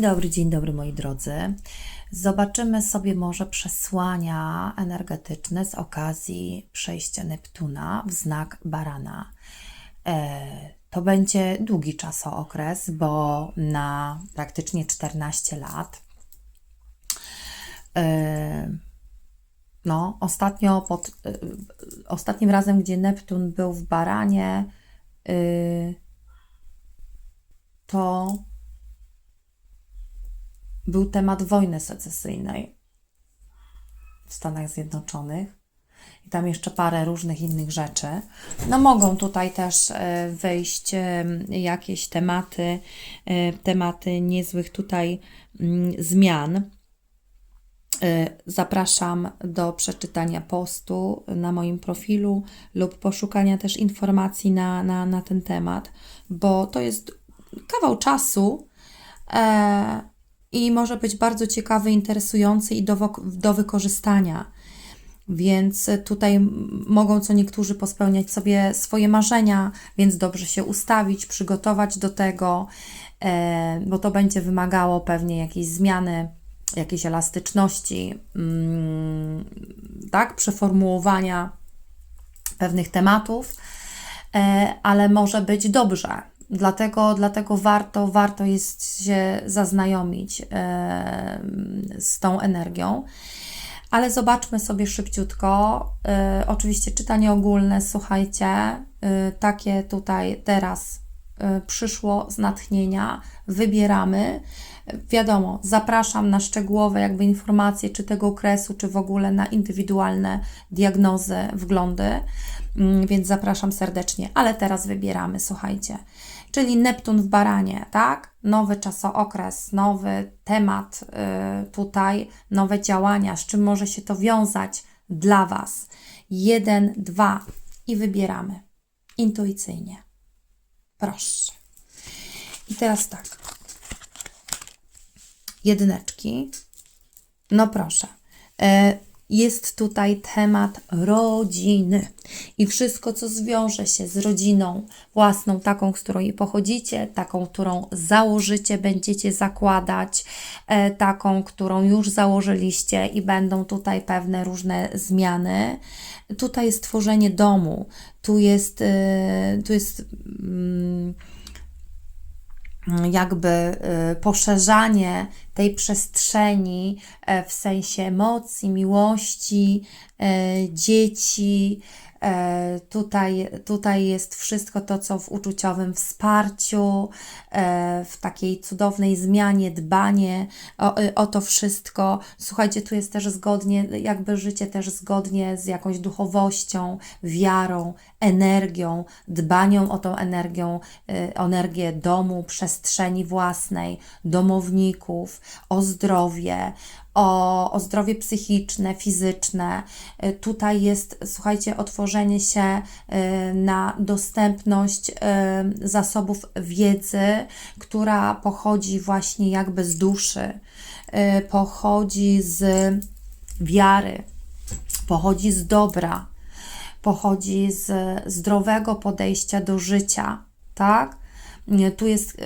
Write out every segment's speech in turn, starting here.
Dobry dzień dobry moi drodzy. Zobaczymy sobie może przesłania energetyczne z okazji przejścia Neptuna w znak barana. E, to będzie długi czasookres, bo na praktycznie 14 lat. E, no, ostatnio pod, e, ostatnim razem, gdzie Neptun był w baranie, e, to był temat wojny secesyjnej w Stanach Zjednoczonych. I tam jeszcze parę różnych innych rzeczy. No mogą tutaj też e, wyjść e, jakieś tematy, e, tematy niezłych tutaj mm, zmian. Zapraszam do przeczytania postu na moim profilu lub poszukania też informacji na, na, na ten temat, bo to jest kawał czasu i może być bardzo ciekawy, interesujący i do, do wykorzystania. Więc tutaj mogą co niektórzy pospełniać sobie swoje marzenia, więc dobrze się ustawić, przygotować do tego, e, bo to będzie wymagało pewnie jakiejś zmiany, jakiejś elastyczności, mm, tak, przeformułowania pewnych tematów, e, ale może być dobrze Dlatego, dlatego warto, warto jest się zaznajomić e, z tą energią. Ale zobaczmy sobie szybciutko. E, oczywiście czytanie ogólne, słuchajcie, e, takie tutaj teraz przyszło z natchnienia, wybieramy. Wiadomo, zapraszam na szczegółowe jakby informacje, czy tego okresu, czy w ogóle na indywidualne diagnozy, wglądy, mm, więc zapraszam serdecznie, ale teraz wybieramy, słuchajcie czyli Neptun w baranie, tak? Nowy czasookres, nowy temat y, tutaj, nowe działania, z czym może się to wiązać dla Was. Jeden, dwa i wybieramy intuicyjnie. Proszę. I teraz tak. Jedyneczki. No proszę. Jest tutaj temat rodziny i wszystko, co zwiąże się z rodziną własną, taką, z której pochodzicie, taką, którą założycie, będziecie zakładać, e, taką, którą już założyliście i będą tutaj pewne różne zmiany. Tutaj jest tworzenie domu, tu jest, e, tu jest. Mm, jakby y, poszerzanie tej przestrzeni e, w sensie emocji, miłości, e, dzieci, tutaj, tutaj jest wszystko to, co w uczuciowym wsparciu, e, w takiej cudownej zmianie, dbanie o, y, o to wszystko. Słuchajcie, tu jest też zgodnie, jakby życie też zgodnie z jakąś duchowością, wiarą, energią, dbaniem o tą energią, y, energię domu, przestrzeni własnej, domowników, o zdrowie, o, o zdrowie psychiczne, fizyczne. Y, tutaj jest, słuchajcie, otworzenie się y, na dostępność y, zasobów wiedzy, która pochodzi właśnie jakby z duszy, pochodzi z wiary, pochodzi z dobra, pochodzi z zdrowego podejścia do życia, tak? Tu jest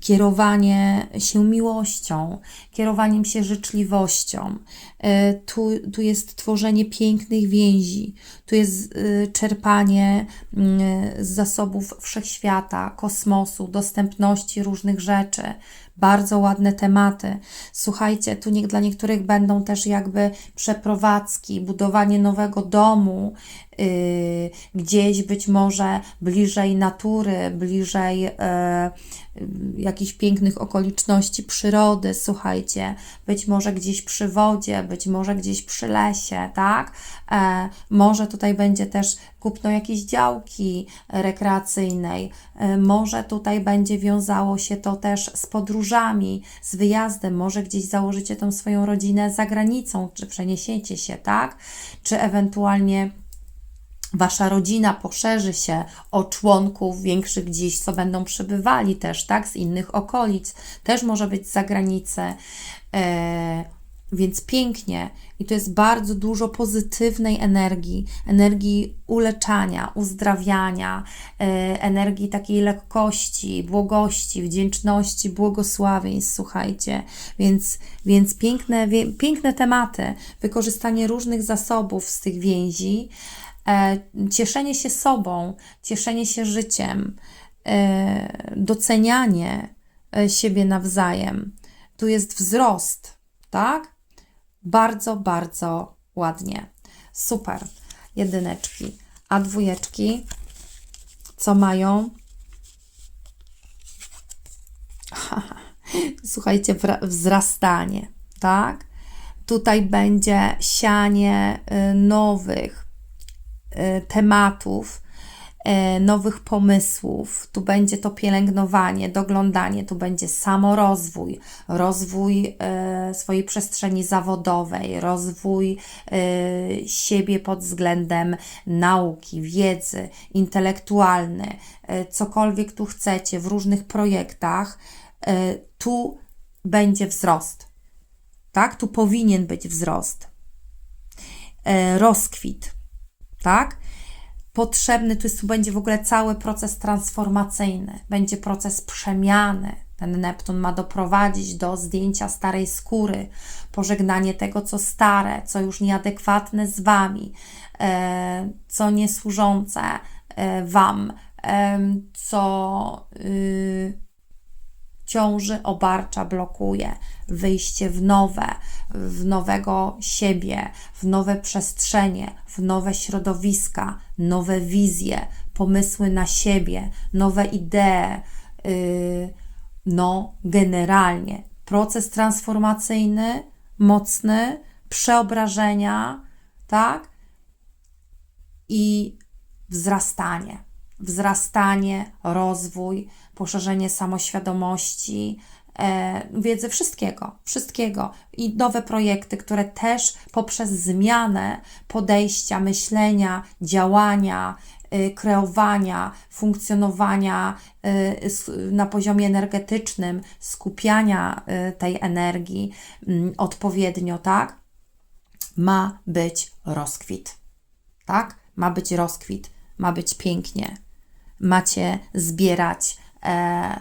kierowanie się miłością, kierowaniem się życzliwością. E, tu, tu jest tworzenie pięknych więzi, tu jest e, czerpanie mm, z zasobów wszechświata, kosmosu, dostępności różnych rzeczy. Bardzo ładne tematy. Słuchajcie, tu nie, dla niektórych będą też jakby przeprowadzki, budowanie nowego domu, yy, gdzieś być może bliżej natury, bliżej yy, jakichś pięknych okoliczności przyrody, słuchajcie, być może gdzieś przy wodzie, być może gdzieś przy lesie, tak? E, może tutaj będzie też kupno jakiejś działki rekreacyjnej, e, może tutaj będzie wiązało się to też z podróżami, z wyjazdem, może gdzieś założycie tą swoją rodzinę za granicą, czy przeniesiecie się, tak? Czy ewentualnie Wasza rodzina poszerzy się o członków większych gdzieś, co będą przybywali też, tak, z innych okolic, też może być z zagranicy. E, Więc pięknie i to jest bardzo dużo pozytywnej energii, energii uleczania, uzdrawiania, e, energii takiej lekkości, błogości, wdzięczności, błogosławieństw, słuchajcie. Więc, więc piękne, wie, piękne tematy, wykorzystanie różnych zasobów z tych więzi, e, cieszenie się sobą, cieszenie się życiem, e, docenianie siebie nawzajem. Tu jest wzrost, tak? Bardzo, bardzo ładnie. Super. Jedyneczki. A dwójeczki co mają? Słuchajcie, wzrastanie, tak? Tutaj będzie sianie y, nowych y, tematów, nowych pomysłów. Tu będzie to pielęgnowanie, doglądanie, tu będzie samorozwój, rozwój y, swojej przestrzeni zawodowej, rozwój y, siebie pod względem nauki, wiedzy, intelektualny, cokolwiek tu chcecie w różnych projektach, tu będzie wzrost. Tak? Tu powinien być wzrost. E, rozkwit. Tak? Potrzebny tu, jest, tu będzie w ogóle cały proces transformacyjny, będzie proces przemiany. Ten Neptun ma doprowadzić do zdjęcia starej skóry, pożegnanie tego, co stare, co już nieadekwatne z Wami, e, co niesłużące e, Wam, e, co y, ciąży, obarcza, blokuje, wyjście w nowe, w nowego siebie, w nowe przestrzenie, w nowe środowiska, nowe wizje, pomysły na siebie, nowe idee. Yy, no, generalnie proces transformacyjny, mocny, przeobrażenia, tak? I wzrastanie wzrastanie, rozwój, poszerzenie samoświadomości, e, wiedzy, wszystkiego, wszystkiego i nowe projekty, które też poprzez zmianę podejścia, myślenia, działania, y, kreowania, funkcjonowania s- na poziomie energetycznym, skupiania tej energii mm, odpowiednio, tak? Ma być rozkwit, tak? Ma być rozkwit, ma być pięknie macie zbierać e,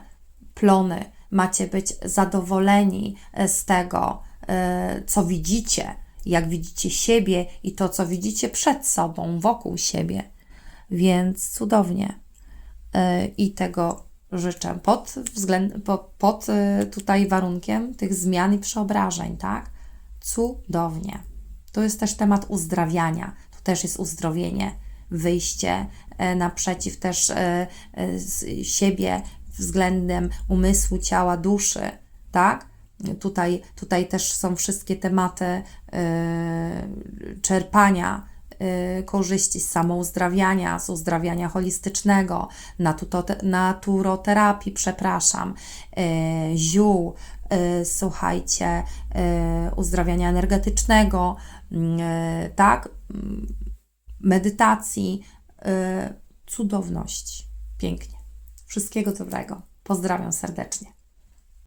plony, macie być zadowoleni e, z tego, e, co widzicie, jak widzicie siebie i to, co widzicie przed sobą, wokół siebie. Więc cudownie. E, I tego życzę pod, względ, po, pod e, tutaj warunkiem tych zmian i przeobrażeń, tak? Cudownie. To jest też temat uzdrawiania. To też jest uzdrowienie, wyjście e, naprzeciw też e, e, siebie względem umysłu, ciała, duszy, tak? Tutaj, tutaj też są wszystkie tematy czerpania korzyści z samouzdrawiania, z uzdrawiania holistycznego, naturoterapii, przepraszam, ziół, słuchajcie, uzdrawiania energetycznego, tak? Medytacji, y, cudowności. Pięknie. Wszystkiego dobrego. Pozdrawiam serdecznie.